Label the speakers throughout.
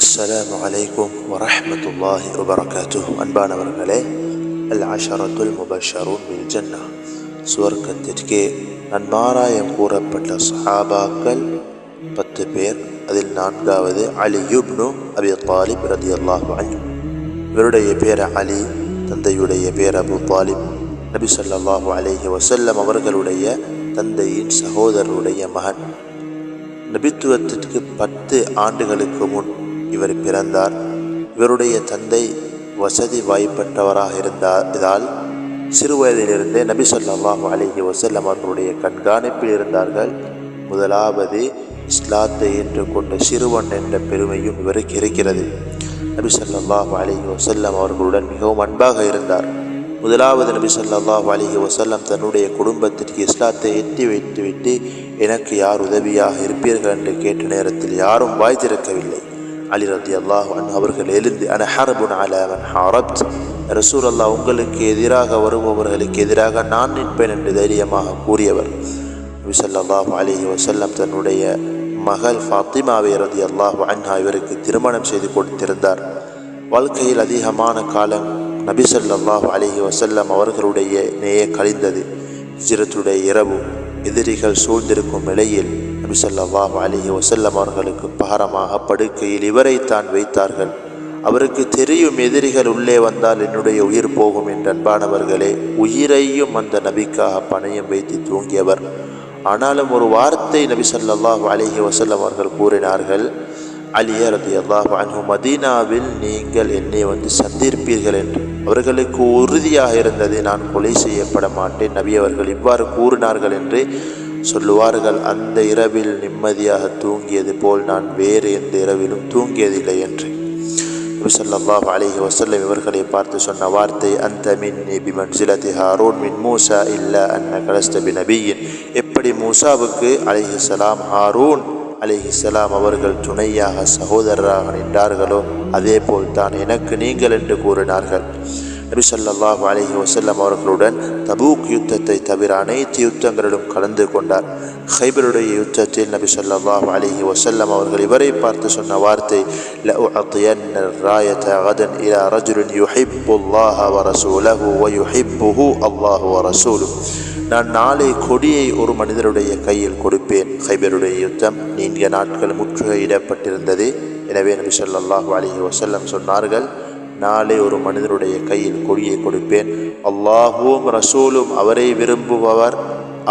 Speaker 1: அஸ்ஸலாமு அலைக்கும் வரஹ்மத்துல்லாஹி வபரகாத்து அன்பானவர்களே அல் அஷரத்துல் முபஷரூன் பில் ஜன்னா சுவர்க்கத்திற்கே நன்மாராயம் கூறப்பட்ட சஹாபாக்கள் பத்து பேர் அதில் நான்காவது அலி யுப்னு அபி தாலிப் ரதி அல்லாஹ் அன்ஹு. இவருடைய பேர் அலி தந்தையுடைய பேர் அபு தாலிப். நபி சொல்லாஹு அலைஹி வசல்லம் அவர்களுடைய தந்தையின் சகோதரருடைய மகன். நபித்துவத்திற்கு பத்து ஆண்டுகளுக்கு முன் இவர் பிறந்தார். இவருடைய தந்தை வசதி வாய்ப்பற்றவராக இருந்தால் சிறுவயதிலிருந்தே நபி சொல்லாஹு அலிஹி வசல்லம் அவர்களுடைய கண்காணிப்பில் இருந்தார்கள். முதலாவது இஸ்லாத்தை ஏற்றுக்கொண்ட சிறுவன் என்ற பெருமையும் இவருக்கு இருக்கிறது. நபி சொல்லாஹு அலிஹி வசல்லம் அவர்களுடன் மிகவும் அன்பாக இருந்தார். முதலாவது நபி சொல்லாஹு அலிஹி வசல்லம் தன்னுடைய குடும்பத்திற்கு இஸ்லாத்தை எட்டி வைத்துவிட்டு எனக்கு யார் உதவியாக இருப்பீர்கள்? என்று கேட்ட நேரத்தில் யாரும் வாய் திறக்கவில்லை அலி ரதி அல்லாஹ் அவர்கள் எழுந்து அன ஹரபுன் அலவன் ஹாரப்த். ரசூல் அல்லாஹ் உங்களுக்கு எதிராக வருபவர்களுக்கு எதிராக நான் நிற்பேன் என்று தைரியமாக கூறியவர். நபி ஸல்லல்லாஹு வசல்லம் தன்னுடைய மகள் ஃபாத்திமாவை ரதி அல்லாஹ் அன்ஹா இவருக்கு திருமணம் செய்து கொடுத்திருந்தார். வாழ்க்கையில் அதிகமான காலம் நபி ஸல்லல்லாஹு அலிஹி வசல்லம் அவர்களுடைய நேய கழிந்தது. ஹிஜ்ரத்துடைய இரவு எதிரிகள் சூழ்ந்திருக்கும் நிலையில் நபி ஸல்லல்லாஹு அலைஹி வஸல்லம் அவர்களுக்கு பகரமாக படுக்கையில் இவரை தான் வைத்தார்கள். அவருக்கு தெரியும் எதிரிகள் உள்ளே வந்தால் என்னுடைய உயிர் போகும் என்ற அன்பானவர்களே உயிரையும் அந்த நபிக்காக பணையம் வைத்து தூங்கியவர். ஆனாலும் ஒரு வார்த்தை நபி ஸல்லல்லாஹு அலைஹி வஸல்லம் அவர்கள் கூறினார்கள் அலியர் ரதி அல்லாஹு அன்ஹு மதீனாவில் நீங்கள் என்னை வந்து சந்திருப்பீர்கள் என்று. அவர்களுக்கு உறுதியாக இருந்தது நான் கொலை செய்யப்பட மாட்டேன் நபி அவர்கள் இவ்வாறு கூறினார்கள் என்று சொல்லுவார்கள் அந்த இரவில் நிம்மதியாக தூங்கியது போல் நான் வேறு எந்த இரவிலும் தூங்கியதில்லை என்று. நபி அலிஹி வசல்லம் இவர்களை பார்த்து சொன்ன வார்த்தை அந்த மின் நிபி பிமன்சிலதி ஹாரூன் மின் மூசா இல்லா அன்ன கலஸ்தபி நபியின். எப்படி மூசாவுக்கு அலிஹி சலாம் ஹாரூன் அலிஹிசலாம் அவர்கள் துணையாக சகோதரராக நின்றார்களோ அதே போல் தான் எனக்கு நீங்கள் என்று கூறினார்கள். நபி சொல்லாஹு அலஹி வசல்லம் அவர்களுடன் தபூக் யுத்தத்தை தவிர அனைத்து யுத்தங்களிலும் கலந்து கொண்டார். ஹைபருடைய யுத்தத்தில் நபி அலஹி வசல்லம் அவர்கள் இவரை பார்த்து சொன்ன வார்த்தை நான் நாளை கொடியை ஒரு மனிதருடைய கையில் கொடுப்பேன். ஹைபருடைய யுத்தம் நீண்ட நாட்கள் முற்றுகையிடப்பட்டிருந்தது. எனவே நபி சொல்லாஹு அலஹி வசல்லம் சொன்னார்கள் நாளை ஒரு மனிதருடைய கையில் கொடியை கொடுப்பேன். அல்லாஹுவும் ரசூலும் அவரை விரும்புபவர்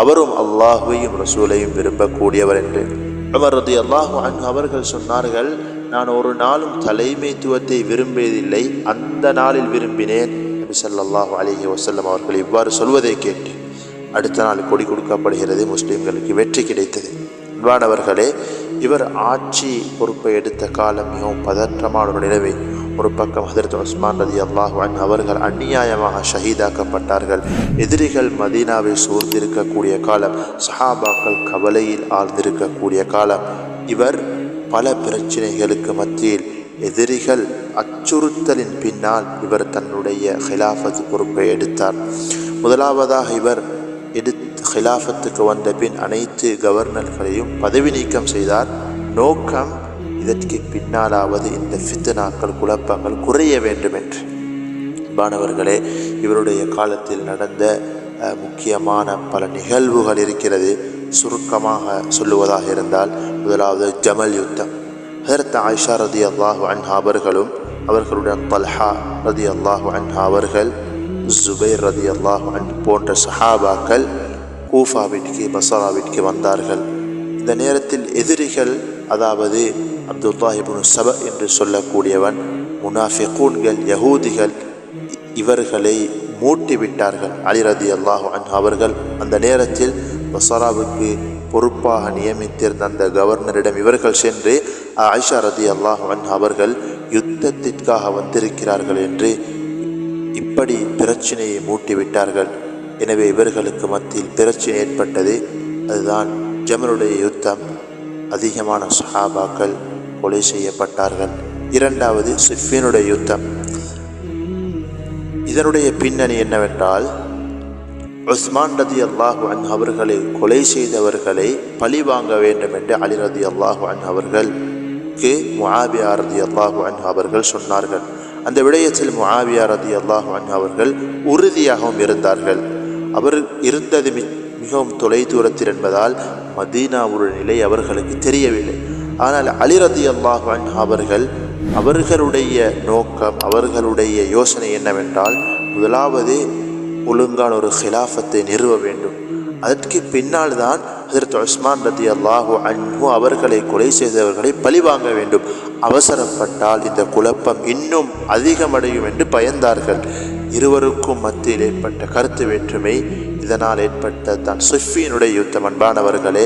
Speaker 1: அவரும் அல்லாஹுவையும் ரசூலையும் விரும்பக்கூடியவர் என்று. அவரது அல்லாஹு அங்கு அவர்கள் சொன்னார்கள் நான் ஒரு நாளும் தலைமைத்துவத்தை விரும்பியதில்லை அந்த நாளில் விரும்பினேன். நபி சல்லாஹு அலிஹி வசல்லம் அவர்கள் இவ்வாறு சொல்வதை கேட்டு அடுத்த நாள் கொடி கொடுக்கப்படுகிறது முஸ்லீம்களுக்கு வெற்றி கிடைத்தது. அன்பானவர்களே இவர் ஆட்சி பொறுப்பை எடுத்த காலம் மிகவும் பதற்றமான ஒரு நிலவை ஒரு பக்கம் ஹதரத் உஸ்மான் ரதி அல்லாஹுவன் அவர்கள் அந்நியாயமாக ஷஹீதாக்கப்பட்டார்கள். எதிரிகள் மதீனாவை சூழ்ந்திருக்கக்கூடிய காலம் சஹாபாக்கள் கவலையில் ஆழ்ந்திருக்கக்கூடிய காலம். இவர் பல பிரச்சனைகளுக்கு மத்தியில் எதிரிகள் அச்சுறுத்தலின் பின்னால் இவர் தன்னுடைய ஹிலாஃபத் பொறுப்பை எடுத்தார். முதலாவதாக இவர் எடுத்து ஹிலாஃபத்துக்கு வந்த பின் அனைத்து கவர்னர்களையும் பதவி நீக்கம் செய்தார். நோக்கம் இதற்கு பின்னாலாவது இந்த ஃபித்னாக்கள் குழப்பங்கள் குறைய வேண்டும் என்று மாணவர்களே இவருடைய காலத்தில் நடந்த முக்கியமான பல நிகழ்வுகள் இருக்கிறது. சுருக்கமாக சொல்லுவதாக இருந்தால் முதலாவது ஜமல் யுத்தம். ஹரத் ஆயிஷா ரதி அல்லாஹு அன்ஹா அவர்களும் அவர்களுடன் பல்ஹா ரதி அல்லாஹு அன்ஹா அவர்கள் ஜுபைர் ரதி அல்லாஹு அன் போன்ற சஹாபாக்கள் கூஃபாவிற்கு பசராவிற்கு வந்தார்கள். இந்த நேரத்தில் எதிரிகள் அதாவது அப்துல்லாஹிபுன் சப என்று சொல்லக்கூடியவன் முனாஃபிகூன்கள் யகூதிகள் இவர்களை மூட்டி விட்டார்கள். அலிரதி அல்லாஹு அன் அவர்கள் அந்த நேரத்தில் வசராவுக்கு பொறுப்பாக நியமித்திருந்த அந்த கவர்னரிடம் இவர்கள் சென்று ஆயிஷா ரதி அல்லாஹ் அன் அவர்கள் யுத்தத்திற்காக வந்திருக்கிறார்கள் என்று இப்படி பிரச்சனையை மூட்டிவிட்டார்கள் எனவே இவர்களுக்கு மத்தியில் பிரச்சனை ஏற்பட்டது. அதுதான் ஜமருடைய யுத்தம். அதிகமான சஹாபாக்கள் கொலை செய்யப்பட்டார்கள். இரண்டாவது சிஃபினுடைய யுத்தம். இதனுடைய பின்னணி என்னவென்றால் உஸ்மான் ரதி அல்லாஹு அன் அவர்களை கொலை செய்தவர்களை பழி வாங்க வேண்டும் என்று அலி ரதி அல்லாஹு அன் அவர்களுக்கு முஆபியா ரதி அல்லாஹு அன் அவர்கள் சொன்னார்கள். அந்த விடயத்தில் முஆவியா ரதி அல்லாஹு அவர்கள் உறுதியாகவும் இருந்தார்கள். அவர் இருந்தது மி- மிகவும் தொலை தூரத்தில் என்பதால் மதீனாவுடைய நிலை அவர்களுக்கு தெரியவில்லை. ஆனால் அலிரதி ரதி அவர்கள் அவர்களுடைய நோக்கம் அவர்களுடைய யோசனை என்னவென்றால் முதலாவது ஒழுங்கான ஒரு ஹிலாஃபத்தை நிறுவ வேண்டும். அதற்கு பின்னால் தான் ஹஜரத் உஸ்மான் ரதி அல்லாஹு அன்பு அவர்களை கொலை செய்தவர்களை பழிவாங்க வேண்டும். அவசரப்பட்டால் இந்த குழப்பம் இன்னும் அதிகமடையும் என்று பயந்தார்கள். இருவருக்கும் மத்தியில் ஏற்பட்ட கருத்து வேற்றுமை இதனால் ஏற்பட்ட தான். சுஃபியினுடைய யுத்தம். அன்பானவர்களே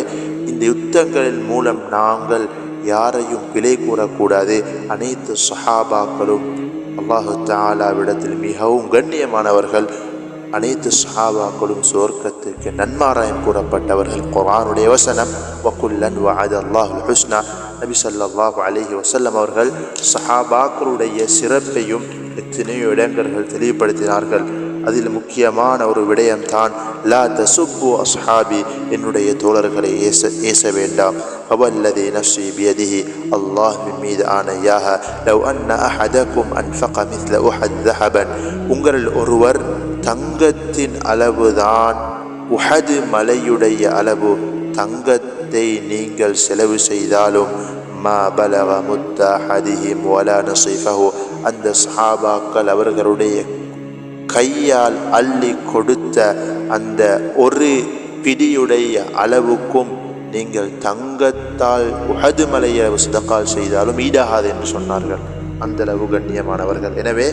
Speaker 1: இந்த யுத்தங்களின் மூலம் நாங்கள் யாரையும் விலை கூறக்கூடாது. அனைத்து சஹாபாக்களும் அல்லாஹு தாலாவிடத்தில் மிகவும் கண்ணியமானவர்கள். அனைத்து சஹாபாக்களும் சுவர்க்கத்திற்கு நன்மாராயம் கூறப்பட்டவர்கள். குரானுடைய வசனம் வக்குல்லன் வாது அல்லாஹு ஹுஸ்னா நபி சல்லாஹ் அலைஹி வசல்லம் அவர்கள் சஹாபாக்களுடைய சிறப்பையும் எத்தனையோ இடங்கள்கள் தெளிவுபடுத்தினார்கள் அதில் முக்கியமான ஒரு விடயம்தான் லா தசுப்பு அஸ்ஹாபி என்னுடைய தோழர்களை ஏச ஏச வேண்டாம் فوالذي نفسي بيده الله من மீது ஆணையாக لو أن أحدكم أنفق مثل أحد ذهبا உங்களில் ஒருவர் தங்கத்தின் அளவுதான் உஹது மலையுடைய அளவு தங்கத்தை நீங்கள் செலவு செய்தாலும் மா பலக முத்த ஹதிஹிம் வலா நசீஃபஹு அந்த சஹாபாக்கள் அவர்களுடைய கையால் அள்ளி கொடுத்த அந்த ஒரு பிடியுடைய அளவுக்கும் நீங்கள் தங்கத்தால் உகது மலையை சுதக்கால் செய்தாலும் ஈடாகாது என்று சொன்னார்கள். அந்த அளவு கண்ணியமானவர்கள். எனவே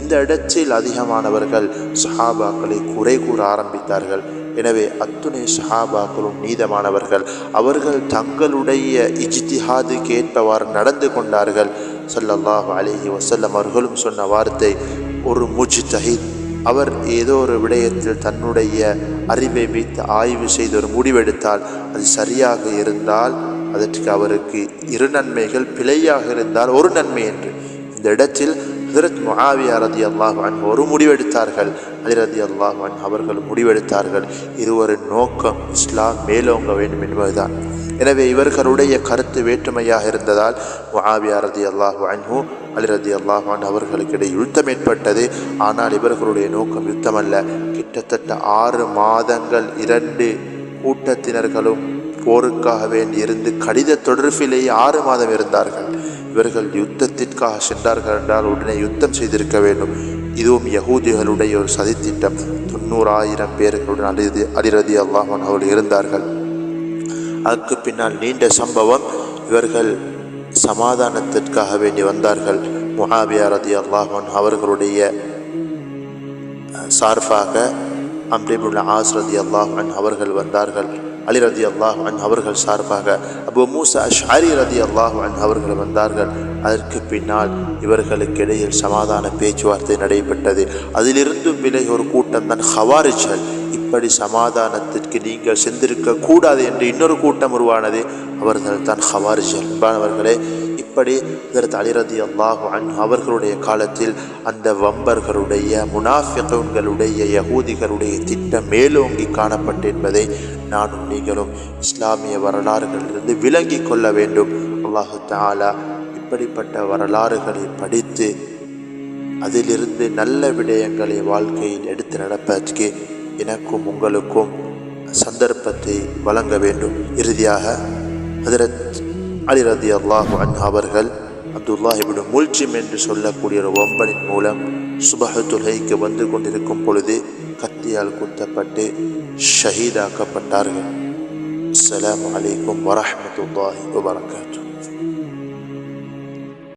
Speaker 1: இந்த இடத்தில் அதிகமானவர்கள் சஹாபாக்களை குறை கூற ஆரம்பித்தார்கள். எனவே அத்துணை சஹாபாக்களும் நீதமானவர்கள். அவர்கள் தங்களுடைய இஜ்திஹாது கேட்பவாறு நடந்து கொண்டார்கள். ஸல்லல்லாஹு அலிஹி வசல்லம் அவர்களும் சொன்ன வார்த்தை ஒரு முஜ்தஹித். அவர் ஏதோ ஒரு விடயத்தில் தன்னுடைய அறிவை வைத்து ஆய்வு செய்து ஒரு முடிவெடுத்தால் அது சரியாக இருந்தால் அதற்கு அவருக்கு இரு நன்மைகள் பிழையாக இருந்தால் ஒரு நன்மை என்று. இந்த இடத்தில் ஹிரத் முஆவியா ரதி அல்லாஹ் ஒரு முடிவெடுத்தார்கள். அலி ரதி அல்லாஹ் அவர்கள் முடிவெடுத்தார்கள். இது ஒரு நோக்கம் இஸ்லாம் மேலோங்க வேண்டும் என்பதுதான். எனவே இவர்களுடைய கருத்து வேற்றுமையாக இருந்ததால் முஆவியா ரதி அல்லாஹ் அன்ஹூ அலி ரதி அல்லாஹ் அவர்களுக்கு யுத்தம் ஏற்பட்டது. ஆனால் இவர்களுடைய நோக்கம் யுத்தமல்ல. கிட்டத்தட்ட ஆறு மாதங்கள் இரண்டு கூட்டத்தினர்களும் போருக்காக வேண்டி இருந்து கடித தொடர்பிலேயே ஆறு மாதம் இருந்தார்கள். இவர்கள் யுத்தத்திற்காக சென்றார்கள் என்றால் உடனே யுத்தம் செய்திருக்க வேண்டும். இதுவும் யகூதிகளுடைய ஒரு சதித்திட்டம். தொண்ணூறாயிரம் பேர்களுடன் அலிரதி அலிரதி அல்லாஹன் அவர்கள் இருந்தார்கள். அதற்கு பின்னால் நீண்ட சம்பவம். இவர்கள் சமாதானத்திற்காக வேண்டி வந்தார்கள். முஹாபியா ரதி அல்லாஹன் அவர்களுடைய சார்பாக அம்ரிபுல் ஆஸ் ரதி அல்லாஹன் அவர்கள் வந்தார்கள். அலி ரதி அல்லாஹ் அவர்கள் சார்பாக அபு மூசா ஷாரி ரதி அல்லாஹன் அவர்கள் வந்தார்கள். அதற்கு பின்னால் இவர்களுக்கு இடையில் சமாதான பேச்சுவார்த்தை நடைபெற்றது. அதிலிருந்தும் விலகி ஒரு கூட்டம் தான் ஹவாரிச்சல் இப்படி சமாதானத்திற்கு நீங்கள் சென்றிருக்க கூடாது என்று இன்னொரு கூட்டம் உருவானது. அவர்கள் தான் ஹவாரிஜல் அன்பானவர்களே இப்படி இதற்கு அலிரதி அல்லாஹு அன் அவர்களுடைய காலத்தில் அந்த வம்பர்களுடைய முனாஃபிகளுடைய யகூதிகளுடைய திட்டம் மேலோங்கி காணப்பட்டு என்பதை நானும் நீங்களும் இஸ்லாமிய வரலாறுகளிலிருந்து விளங்கி கொள்ள வேண்டும். அல்லாஹு தாலா இப்படிப்பட்ட வரலாறுகளை படித்து அதிலிருந்து நல்ல விடயங்களை வாழ்க்கையில் எடுத்து நடப்பதற்கு எனக்கும் உங்களுக்கும் சந்தர்ப்பத்தை வழங்க வேண்டும். இறுதியாக ஹதரத் அலி ரதி அல்லாஹு அன் அவர்கள் அப்துல்லாஹிபின் முல்ஜிம் என்று சொல்லக்கூடிய ஒரு ஒம்பனின் மூலம் சுபஹ வந்து கொண்டிருக்கும் பொழுது கத்தியால் குத்தப்பட்டு ஷஹீதாக்கப்பட்டார்கள். அஸ்ஸலாமு வலைக்கம் வரஹ்மத்துல்லாஹி வபரகாத்துஹு.